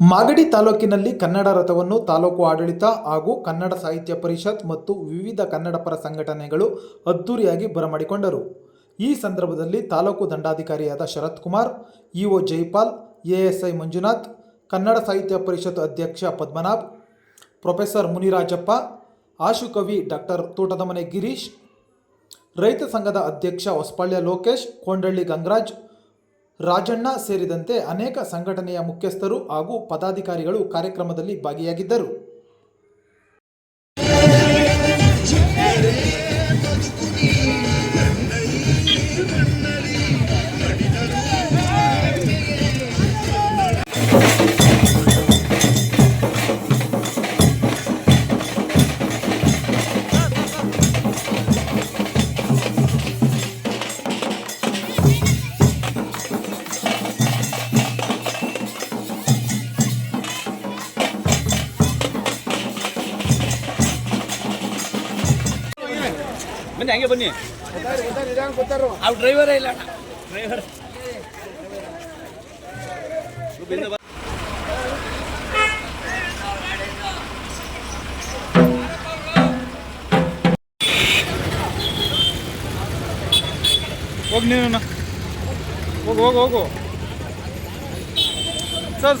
ಮಾಗಡಿ ತಾಲೂಕಿನಲ್ಲಿ ಕನ್ನಡ ರಥವನ್ನು ತಾಲೂಕು ಆಡಳಿತ ಹಾಗೂ ಕನ್ನಡ ಸಾಹಿತ್ಯ ಪರಿಷತ್ ಮತ್ತು ವಿವಿಧ ಕನ್ನಡ ಪರ ಸಂಘಟನೆಗಳು ಅದ್ದೂರಿಯಾಗಿ ಬರಮಾಡಿಕೊಂಡರು. ಈ ಸಂದರ್ಭದಲ್ಲಿ ತಾಲೂಕು ದಂಡಾಧಿಕಾರಿಯಾದ ಶರತ್ ಕುಮಾರ್ ಇಒ ಜೈಪಾಲ್, ಎಎಸ್ಐ ಮಂಜುನಾಥ್, ಕನ್ನಡ ಸಾಹಿತ್ಯ ಪರಿಷತ್ ಅಧ್ಯಕ್ಷ ಪದ್ಮನಾಭ್, ಪ್ರೊಫೆಸರ್ ಮುನಿರಾಜಪ್ಪ ಆಶುಕವಿ ಡಾಕ್ಟರ್ ತೋಟದಮನೆ ಗಿರೀಶ್, ರೈತ ಸಂಘದ ಅಧ್ಯಕ್ಷ ಹೊಸಪಾಳ್ಯ ಲೋಕೇಶ್, ಕೊಂಡಳ್ಳಿ ಗಂಗರಾಜ್ ರಾಜಣ್ಣ ಸೇರಿದಂತೆ ಅನೇಕ ಸಂಘಟನೆಯ ಮುಖ್ಯಸ್ಥರು ಹಾಗೂ ಪದಾಧಿಕಾರಿಗಳು ಕಾರ್ಯಕ್ರಮದಲ್ಲಿ ಭಾಗಿಯಾಗಿದ್ದರು. ಬನ್ನಿ ಹಂಗೆ ಬನ್ನಿ. ಅವ್ರು ಡ್ರೈವರೇ ಇಲ್ಲ ಡ್ರೈವರ್ ಹೋಗಿ ನೀನು ಹೋಗು ಹೋಗು ಹೋಗು. ಸರ್.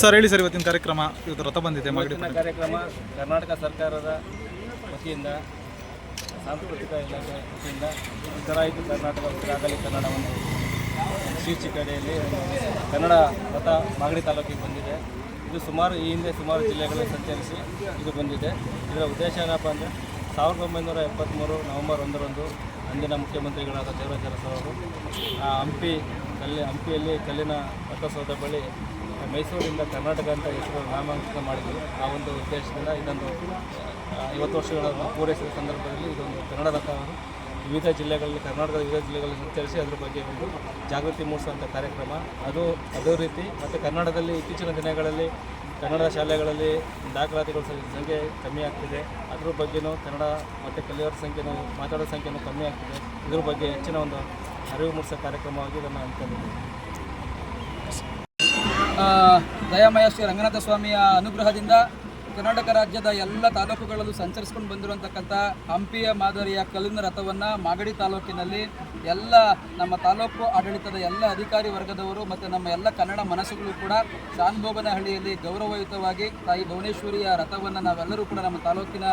ಸರ್ ಹೇಳಿ ಸರ್ ಇವತ್ತಿನ ಕಾರ್ಯಕ್ರಮ ಇವತ್ತು ರಥ ಬಂದಿದೆ ಮಾಗಡಿ ಇವತ್ತಿನ ಕಾರ್ಯಕ್ರಮ ಕರ್ನಾಟಕ ಸರ್ಕಾರದ ವತಿಯಿಂದ ಸಾಂಸ್ಕೃತಿಕ ಇಲಾಖೆ ವತಿಯಿಂದ ಉತ್ತರಾಯಿತು ಕರ್ನಾಟಕ ಉತ್ತರಾಗಲಿ ಕನ್ನಡವನ್ನು ಶೀರ್ಷಿಕೆಯಲ್ಲಿ ಕನ್ನಡ ರಥ ಮಾಗಡಿ ತಾಲೂಕಿಗೆ ಬಂದಿದೆ. ಇದು ಸುಮಾರು ಈ ಹಿಂದೆ ಸುಮಾರು ಜಿಲ್ಲೆಗಳಲ್ಲಿ ಸಂಚರಿಸಿ ಇದು ಬಂದಿದೆ. ಇದರ ಉದ್ದೇಶ ಏನಪ್ಪ ಅಂದರೆ ಸಾವಿರದ ಒಂಬೈನೂರ ಎಪ್ಪತ್ತ್ಮೂರು ನವೆಂಬರ್ ಒಂದರಂದು ಅಂದಿನ ಮುಖ್ಯಮಂತ್ರಿಗಳಾದ ದೇವರಾಜ ಆ ಹಂಪಿ ಕಲ್ಲಿ ಹಂಪಿಯಲ್ಲಿ ಕಲ್ಲಿನ ರಥಸೌಧ ಬಳಿ ಮೈಸೂರಿಂದ ಕರ್ನಾಟಕ ಅಂತ ಹೆಸರು ನಾಮಾಂಕನ ಮಾಡಿದರು. ಆ ಒಂದು ಉದ್ದೇಶದಿಂದ ಇದೊಂದು ಐವತ್ತು ವರ್ಷಗಳನ್ನು ಪೂರೈಸಿದ ಸಂದರ್ಭದಲ್ಲಿ ಇದೊಂದು ಕನ್ನಡ ರಥವನ್ನು ವಿವಿಧ ಜಿಲ್ಲೆಗಳಲ್ಲಿ, ಕರ್ನಾಟಕದ ವಿವಿಧ ಜಿಲ್ಲೆಗಳಲ್ಲಿ ಸಂಚರಿಸಿ ಅದ್ರ ಬಗ್ಗೆ ಒಂದು ಜಾಗೃತಿ ಮೂಡಿಸುವಂಥ ಕಾರ್ಯಕ್ರಮ. ಅದು ಅದೇ ರೀತಿ ಮತ್ತು ಕನ್ನಡದಲ್ಲಿ ಇತ್ತೀಚಿನ ದಿನಗಳಲ್ಲಿ ಕನ್ನಡ ಶಾಲೆಗಳಲ್ಲಿ ದಾಖಲಾತಿಗಳ ಸಂಖ್ಯೆ- ಕಮ್ಮಿ ಆಗ್ತಿದೆ. ಅದ್ರ ಬಗ್ಗೆನೂ ಕನ್ನಡ ಮತ್ತು ಕಲಿಯೋರ ಸಂಖ್ಯೆನೂ ಮಾತಾಡೋ ಸಂಖ್ಯೆನೂ ಕಮ್ಮಿ ಆಗ್ತಿದೆ. ಇದ್ರ ಬಗ್ಗೆ ಹೆಚ್ಚಿನ ಒಂದು ಅರಿವು ಮೂಡಿಸೋ ಕಾರ್ಯಕ್ರಮವಾಗಿ ಇದನ್ನು ಅಂತ ದಯಾಮಯ ಶ್ರೀ ರಂಗನಾಥ ಸ್ವಾಮಿಯ ಅನುಗ್ರಹದಿಂದ ಕರ್ನಾಟಕ ರಾಜ್ಯದ ಎಲ್ಲ ತಾಲೂಕುಗಳಲ್ಲೂ ಸಂಚರಿಸ್ಕೊಂಡು ಬಂದಿರುವಂತಕ್ಕಂಥ ಹಂಪಿಯ ಮಾದರಿಯ ಕಲ್ಲಿನ ರಥವನ್ನು ಮಾಗಡಿ ತಾಲೂಕಿನಲ್ಲಿ ಎಲ್ಲ ನಮ್ಮ ತಾಲೂಕು ಆಡಳಿತದ ಎಲ್ಲ ಅಧಿಕಾರಿ ವರ್ಗದವರು ಮತ್ತು ನಮ್ಮ ಎಲ್ಲ ಕನ್ನಡ ಮನಸ್ಸುಗಳು ಕೂಡ ಶಾನ್ಭೋಗನಹಳ್ಳಿಯಲ್ಲಿ ಗೌರವಯುತವಾಗಿ ತಾಯಿ ಭುವನೇಶ್ವರಿಯ ರಥವನ್ನು ನಾವೆಲ್ಲರೂ ಕೂಡ ನಮ್ಮ ತಾಲೂಕಿನ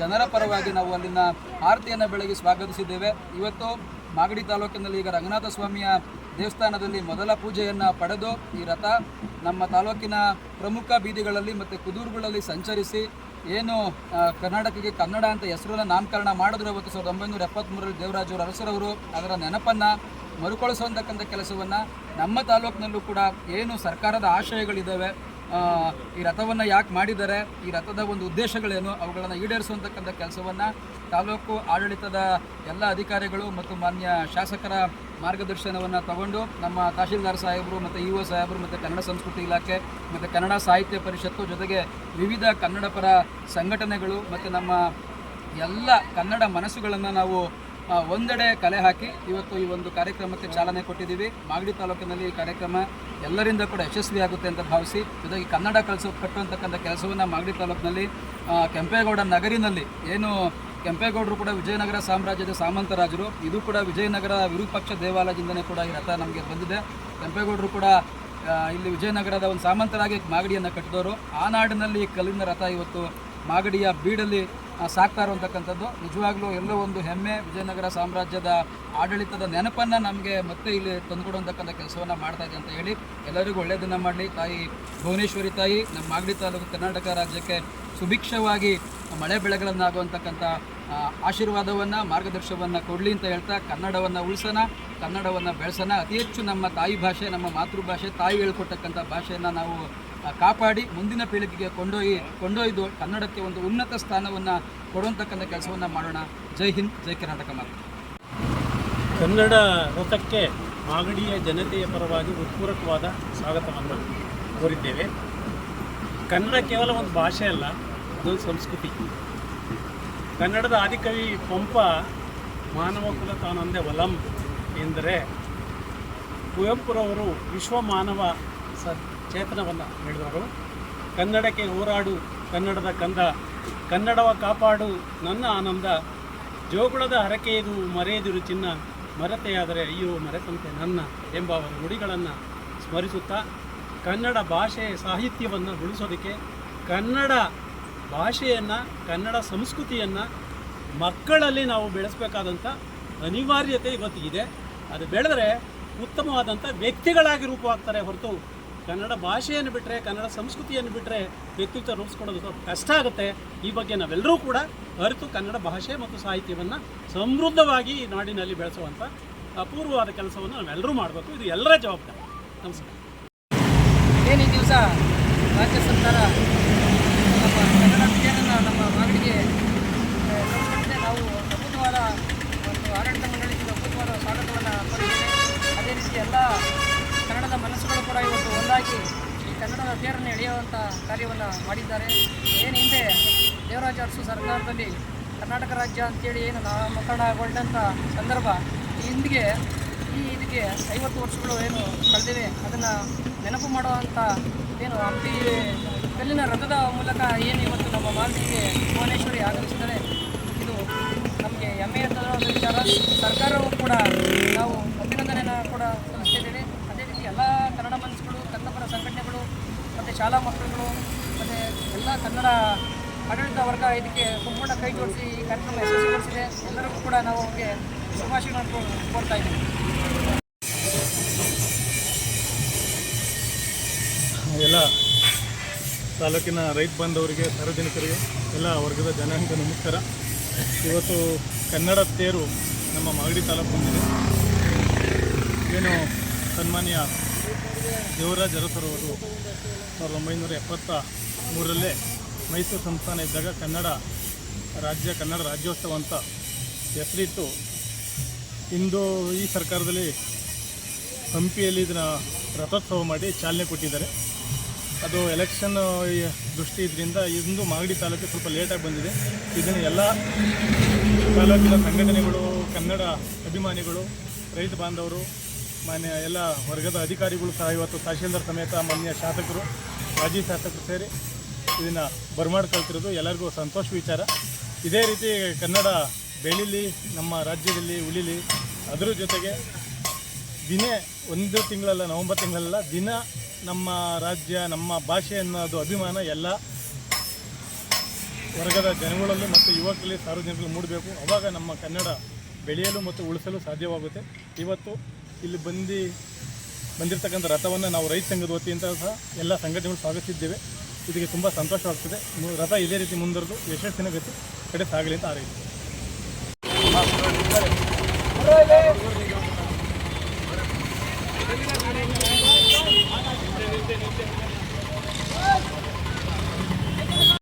ಜನರ ಪರವಾಗಿ ನಾವು ಅಲ್ಲಿನ ಆರತಿಯನ್ನು ಬೆಳಗಿ ಸ್ವಾಗತಿಸಿದ್ದೇವೆ. ಇವತ್ತು ಮಾಗಡಿ ತಾಲೂಕಿನಲ್ಲಿ ಈಗ ರಂಗನಾಥ ಸ್ವಾಮಿಯ ದೇವಸ್ಥಾನದಲ್ಲಿ ಮೊದಲ ಪೂಜೆಯನ್ನು ಪಡೆದು ಈ ರಥ ನಮ್ಮ ತಾಲೂಕಿನ ಪ್ರಮುಖ ಬೀದಿಗಳಲ್ಲಿ ಮತ್ತು ಕುದೂರುಗಳಲ್ಲಿ ಸಂಚರಿಸಿ ಏನು ಕರ್ನಾಟಕಕ್ಕೆ ಕನ್ನಡ ಅಂತ ಹೆಸರನ್ನ ನಾಮಕರಣ ಮಾಡಿದ್ರು ಅವತ್ತು ಸಾವಿರದ ಒಂಬೈನೂರ ಎಪ್ಪತ್ತ್ಮೂರರಲ್ಲಿ ದೇವರಾಜರು ಅರಸರವರು. ಅದರ ನೆನಪನ್ನು ಮರುಕಳಿಸುವಂತಕ್ಕಂಥ ಕೆಲಸವನ್ನು ನಮ್ಮ ತಾಲೂಕಿನಲ್ಲೂ ಕೂಡ ಏನು ಸರ್ಕಾರದ ಆಶಯಗಳಿದ್ದಾವೆ ಈ ರಥವನ್ನು ಯಾಕೆ ಮಾಡಿದ್ದಾರೆ? ಈ ರಥದ ಒಂದು ಉದ್ದೇಶಗಳೇನು? ಅವುಗಳನ್ನು ಈಡೇರಿಸುವಂತಕ್ಕಂಥ ಕೆಲಸವನ್ನು ತಾಲೂಕು ಆಡಳಿತದ ಎಲ್ಲ ಅಧಿಕಾರಿಗಳು ಮತ್ತು ಮಾನ್ಯ ಶಾಸಕರ ಮಾರ್ಗದರ್ಶನವನ್ನು ತಗೊಂಡು ನಮ್ಮ ತಹಶೀಲ್ದಾರ್ ಸಾಹೇಬರು ಮತ್ತು ಇ ಒ ಸಾಹೇಬರು ಮತ್ತು ಕನ್ನಡ ಸಂಸ್ಕೃತಿ ಇಲಾಖೆ ಮತ್ತು ಕನ್ನಡ ಸಾಹಿತ್ಯ ಪರಿಷತ್ತು ಜೊತೆಗೆ ವಿವಿಧ ಕನ್ನಡ ಪರ ಸಂಘಟನೆಗಳು ಮತ್ತು ನಮ್ಮ ಎಲ್ಲ ಕನ್ನಡ ಮನಸ್ಸುಗಳನ್ನು ನಾವು ಒಂದೆಡೆ ಕಲೆ ಹಾಕಿ ಇವತ್ತು ಈ ಒಂದು ಕಾರ್ಯಕ್ರಮಕ್ಕೆ ಚಾಲನೆ ಕೊಟ್ಟಿದ್ದೀವಿ. ಮಾಗಡಿ ತಾಲೂಕಿನಲ್ಲಿ ಈ ಕಾರ್ಯಕ್ರಮ ಎಲ್ಲರಿಂದ ಕೂಡ ಯಶಸ್ವಿಯಾಗುತ್ತೆ ಅಂತ ಭಾವಿಸಿ, ಜೊತೆಗೆ ಕನ್ನಡ ಕಲಿಸೋ ಕಟ್ಟುವಂತಕ್ಕಂಥ ಕೆಲಸವನ್ನು ಮಾಗಡಿ ತಾಲೂಕಿನಲ್ಲಿ ಕೆಂಪೇಗೌಡ ನಗರಿನಲ್ಲಿ ಏನು ಕೆಂಪೇಗೌಡರು ಕೂಡ ವಿಜಯನಗರ ಸಾಮ್ರಾಜ್ಯದ ಸಾಮಂತರಾಜರು ಇದು ಕೂಡ ವಿಜಯನಗರ ವಿರೂಪಾಕ್ಷ ದೇವಾಲಯದಿಂದನೇ ಕೂಡ ಈ ರಥ ನಮಗೆ ಬಂದಿದೆ. ಕೆಂಪೇಗೌಡರು ಕೂಡ ಇಲ್ಲಿ ವಿಜಯನಗರದ ಒಂದು ಸಾಮಂತರಾಗಿ ಮಾಗಡಿಯನ್ನು ಕಟ್ಟಿದವರು. ಆ ನಾಡಿನಲ್ಲಿ ಕಲ್ಲಿನ ರಥ ಇವತ್ತು ಮಾಗಡಿಯ ಬೀಡಲ್ಲಿ ಸಾಕ್ತಾ ಇರುವಂತಕ್ಕಂಥದ್ದು ನಿಜವಾಗ್ಲೂ ಎಲ್ಲ ಒಂದು ಹೆಮ್ಮೆ ವಿಜಯನಗರ ಸಾಮ್ರಾಜ್ಯದ ಆಡಳಿತದ ನೆನಪನ್ನು ನಮಗೆ ಮತ್ತೆ ಇಲ್ಲಿ ತಂದುಕೊಡುವಂತಕ್ಕಂಥ ಕೆಲಸವನ್ನು ಮಾಡ್ತಾ ಇದೆ ಅಂತ ಹೇಳಿ ಎಲ್ಲರಿಗೂ ಒಳ್ಳೆಯದನ್ನು ಮಾಡಲಿ. ತಾಯಿ ಭುವನೇಶ್ವರಿ ತಾಯಿ, ನಮ್ಮ ಮಾಗಡಿ ತಾಲೂಕು ಕರ್ನಾಟಕ ರಾಜ್ಯಕ್ಕೆ ಸುಭಿಕ್ಷವಾಗಿ ಮಳೆ ಬೆಳೆಗಳನ್ನಾಗುವಂತಕ್ಕಂಥ ಆಶೀರ್ವಾದವನ್ನು ಮಾರ್ಗದರ್ಶನವನ್ನು ಕೊಡಲಿ ಅಂತ ಹೇಳ್ತಾ ಕನ್ನಡವನ್ನು ಉಳಿಸೋಣ, ಕನ್ನಡವನ್ನು ಬೆಳೆಸೋಣ. ಅತಿ ಹೆಚ್ಚು ನಮ್ಮ ತಾಯಿ ಭಾಷೆ, ನಮ್ಮ ಮಾತೃಭಾಷೆ, ತಾಯಿ ಹೇಳ್ಕೊಟ್ಟಕ್ಕಂಥ ಭಾಷೆಯನ್ನು ನಾವು ಕಾಪಾಡಿ ಮುಂದಿನ ಪೀಳಿಗೆಗೆ ಕೊಂಡೊಯ್ಯಿ, ಕೊಂಡೊಯ್ದು ಕನ್ನಡಕ್ಕೆ ಒಂದು ಉನ್ನತ ಸ್ಥಾನವನ್ನು ಕೊಡುವಂತಕ್ಕಂಥ ಕೆಲಸವನ್ನು ಮಾಡೋಣ. ಜೈ ಹಿಂದ್, ಜೈ ಕರ್ನಾಟಕ ಮಾತು. ಕನ್ನಡ ರಥಕ್ಕೆ ಮಾಗಡಿಯ ಜನತೆಯ ಪರವಾಗಿ ಉತ್ಪೂರಕವಾದ ಸ್ವಾಗತವನ್ನು ಕೋರಿದ್ದೇವೆ. ಕನ್ನಡ ಕೇವಲ ಒಂದು ಭಾಷೆ ಅಲ್ಲ ಅದೊಂದು ಸಂಸ್ಕೃತಿ. ಕನ್ನಡದ ಆದಿಕವಿ ಪಂಪ ಮಾನವ ಕುಲ ತಾನೊಂದೇ ಒಲಂ ಎಂದರೆ ಕುವೆಂಪುರವರು ವಿಶ್ವ ಮಾನವ ಸ ಚೇತನವನ್ನು ಹೇಳಿದವರು ಕನ್ನಡಕ್ಕೆ ಹೋರಾಡು, ಕನ್ನಡದ ಕಂದ, ಕನ್ನಡವ ಕಾಪಾಡು, ನನ್ನ ಆನಂದ. ಜೋಗುಳದ ಹರಕೆಯದು ಮರೆಯದಿರು ಚಿನ್ನ, ಮರೆತೆಯಾದರೆ ಅಯ್ಯೋ ಮರೆತಂತೆ ನನ್ನ ಎಂಬ ಅವರ ನುಡಿಗಳನ್ನು ಸ್ಮರಿಸುತ್ತಾ, ಕನ್ನಡ ಭಾಷೆ ಸಾಹಿತ್ಯವನ್ನು ಉಳಿಸೋದಕ್ಕೆ, ಕನ್ನಡ ಭಾಷೆಯನ್ನು, ಕನ್ನಡ ಸಂಸ್ಕೃತಿಯನ್ನು ಮಕ್ಕಳಲ್ಲಿ ನಾವು ಬೆಳೆಸಬೇಕಾದಂಥ ಅನಿವಾರ್ಯತೆ ಇವತ್ತಿಗಿದೆ. ಅದು ಬೆಳೆದರೆ ಉತ್ತಮವಾದಂಥ ವ್ಯಕ್ತಿಗಳಾಗಿ ರೂಪವಾಗ್ತಾರೆ ಹೊರತು ಕನ್ನಡ ಭಾಷೆಯನ್ನು ಬಿಟ್ಟರೆ ಕನ್ನಡ ಸಂಸ್ಕೃತಿಯನ್ನು ಬಿಟ್ಟರೆ ವ್ಯಕ್ತಿತ್ವ ರೂಪಿಸ್ಕೊಳ್ಳೋದು ಕಷ್ಟ ಆಗುತ್ತೆ. ಈ ಬಗ್ಗೆ ನಾವೆಲ್ಲರೂ ಕೂಡ ಅರಿತು ಕನ್ನಡ ಭಾಷೆ ಮತ್ತು ಸಾಹಿತ್ಯವನ್ನು ಸಮೃದ್ಧವಾಗಿ ಈ ನಾಡಿನಲ್ಲಿ ಬೆಳೆಸುವಂಥ ಅಪೂರ್ವವಾದ ಕೆಲಸವನ್ನು ನಾವೆಲ್ಲರೂ ಮಾಡಬೇಕು. ಇದು ಎಲ್ಲರ ಜವಾಬ್ದಾರಿ. ನಮಸ್ಕಾರ. ಏನು ಈ ದಿವಸ ರಾಜ್ಯ ಸರ್ಕಾರ ನಮ್ಮ ಕನ್ನಡ ವಿಷಯವನ್ನು ನಮ್ಮ ಮಾಗಡಿಗೆ ಆ, ಕಳಿಸ್ಕೊಟ್ಟಿದೆ ನಾವು ಅದ್ಭುತವಾದ ಒಂದು ಆಡಳಿತ ಮಂಡಳಿಗೆ ಅದ್ಭುತವಾದ ಸ್ವಾಗತವನ್ನು ಕೋರಿದ್ದೇವೆ ಅದೇ ರೀತಿ ಎಲ್ಲ ಕನ್ನಡದ ಮನಸ್ಸುಗಳು ಕೂಡ ಒಂದಾಗಿ ಈ ಕನ್ನಡದ ತೇರನ್ನು ಎಳೆಯುವಂಥ ಕಾರ್ಯವನ್ನು ಮಾಡಿದ್ದಾರೆ. ಏನು ಹಿಂದೆ ದೇವರಾಜ ಅರಸು ಸರ್ಕಾರದಲ್ಲಿ ಕರ್ನಾಟಕ ರಾಜ್ಯ ಅಂತೇಳಿ ಏನು ನಾಮಕರಣಗೊಂಡಂಥ ಸಂದರ್ಭ ಹಿಂದಿಗೆ ಈ ಇದಕ್ಕೆ ಐವತ್ತು ವರ್ಷಗಳು ಏನು ಕಳೆದಿವೆ, ಅದನ್ನು ನೆನಪು ಮಾಡುವಂಥ ಏನು ಹಂಪಿ ಕಲ್ಲಿನ ರಥದ ಮೂಲಕ ಏನು ಇವತ್ತು ನಮ್ಮ ಮಾತಿಗೆ ಭುವನೇಶ್ವರಿ ಆಗಮಿಸಿದರೆ ಇದು ನಮಗೆ ಹೆಮ್ಮೆಯ ತರುವಂಥ ವಿಚಾರ ಸರ್ಕಾರವು ಕೂಡ ನಾವು ಅಭಿನಂದನೆಯನ್ನು ಕೂಡ ಸಲ್ಲಿಸ್ತಿದ್ದೇವೆ ಅದೇ ರೀತಿ ಎಲ್ಲ ಕನ್ನಡ ಮನಸ್ಸುಗಳು ಕನ್ನಡಪರ ಸಂಘಟನೆಗಳು ಮತ್ತು ಶಾಲಾ ಮಕ್ಕಳುಗಳು, ಮತ್ತು ಎಲ್ಲ ಕನ್ನಡ ಆಡಳಿತ ವರ್ಗ ಇದಕ್ಕೆ ಸಂಪೂರ್ಣ ಕೈ ಜೋಡಿಸಿ ಈ ಕಾರ್ಯಕ್ರಮ ಯಶಸ್ವಿಗೊಳಿಸಿದೆ. ಎಲ್ಲರಿಗೂ ಕೂಡ ನಾವು ಅವ್ರಿಗೆ ಶುಭಾಶಯಗಳನ್ನು ಕೋರ್ತಾ ಇದ್ದೀವಿ. ಎಲ್ಲ ತಾಲೂಕಿನ ರೈತ ಬಾಂಧವರಿಗೆ ಸಾರ್ವಜನಿಕರಿಗೆ, ಎಲ್ಲ ವರ್ಗದ ಜನಾಂಗ ನಮಸ್ಕಾರ. ಇವತ್ತು ಕನ್ನಡ ತೇರು ನಮ್ಮ ಮಾಗಡಿ ತಾಲೂಕು ಬಂದಿದೆ ಏನು ಸನ್ಮಾನ್ಯ ದೇವರಾಜ್ ಅರಸರವರು ಸಾವಿರದ ಒಂಬೈನೂರ ಎಪ್ಪತ್ತ ಮೂರರಲ್ಲೇ ಮೈಸೂರು ಸಂಸ್ಥಾನ ಇದ್ದಾಗ ಕನ್ನಡ ರಾಜ್ಯ, ಕನ್ನಡ ರಾಜ್ಯೋತ್ಸವ ಅಂತ ಹೆಸರಿಟ್ಟು ಇಂದು ಈ ಸರ್ಕಾರದಲ್ಲಿ ಹಂಪಿಯಲ್ಲಿ ಇದನ್ನು ರಥೋತ್ಸವ ಮಾಡಿ ಚಾಲನೆ ಕೊಟ್ಟಿದ್ದಾರೆ. ಅದು ಎಲೆಕ್ಷನ್ ದೃಷ್ಟಿ ಇದರಿಂದ ಇಂದು ಮಾಗಡಿ ತಾಲೂಕು ಸ್ವಲ್ಪ ಲೇಟಾಗಿ ಬಂದಿದೆ. ಇದನ್ನು ಎಲ್ಲ ತಾಲೂಕಿನ ಸಂಘಟನೆಗಳು, ಕನ್ನಡ ಅಭಿಮಾನಿಗಳು, ರೈತ ಬಾಂಧವರು ಮಾನ್ಯ ಎಲ್ಲ ವರ್ಗದ ಅಧಿಕಾರಿಗಳು ಸಹ ಇವತ್ತು ತಹಶೀಲ್ದಾರ್ ಸಮೇತ ಮಾನ್ಯ ಶಾಸಕರು, ಮಾಜಿ ಶಾಸಕರು ಸೇರಿ ಇದನ್ನು ಬರಮಾಡ್ಕೊಳ್ತಿರೋದು ಎಲ್ಲರಿಗೂ ಸಂತೋಷ ವಿಚಾರ. ಇದೇ ರೀತಿ ಕನ್ನಡ ಬೆಳೀಲಿ, ನಮ್ಮ ರಾಜ್ಯದಲ್ಲಿ ಉಳಿಲಿ, ಅದರ ಜೊತೆಗೆ ದಿನೇ ಒಂದು ತಿಂಗಳಲ್ಲ, ನವಂಬರ್ ತಿಂಗಳಲ್ಲ, ದಿನ ನಮ್ಮ ರಾಜ್ಯ, ನಮ್ಮ ಭಾಷೆ ಅನ್ನೋದು ಅಭಿಮಾನ ಎಲ್ಲ ವರ್ಗದ ಜನಗಳಲ್ಲೂ ಮತ್ತು ಯುವಕರಲ್ಲಿ ಸಾರ್ವಜನಿಕರು ಮೂಡಬೇಕು. ಅವಾಗ ನಮ್ಮ ಕನ್ನಡ ಬೆಳೆಯಲು ಮತ್ತು ಉಳಿಸಲು ಸಾಧ್ಯವಾಗುತ್ತೆ. ಇವತ್ತು ಇಲ್ಲಿ ಬಂದು, ಬಂದಿರತಕ್ಕಂಥ ರಥವನ್ನು ನಾವು ರೈತ ಸಂಘದ ವತಿಯಿಂದ ಸಹ ಎಲ್ಲ ಸಂಘಟನೆಗಳು ಸ್ವಾಗತಿಸಿದ್ದೇವೆ. ಇದಕ್ಕೆ ತುಂಬ ಸಂತೋಷವಾಗ್ತದೆ. ರಥ ಇದೇ ರೀತಿ ಮುಂದುವರೆದು ಯಶಸ್ಸಿನ ಗತಿ ಕಡೆ ಸಾಗಲಿ ಅಂತ ಹಾರೈಸ್ತೀನಿ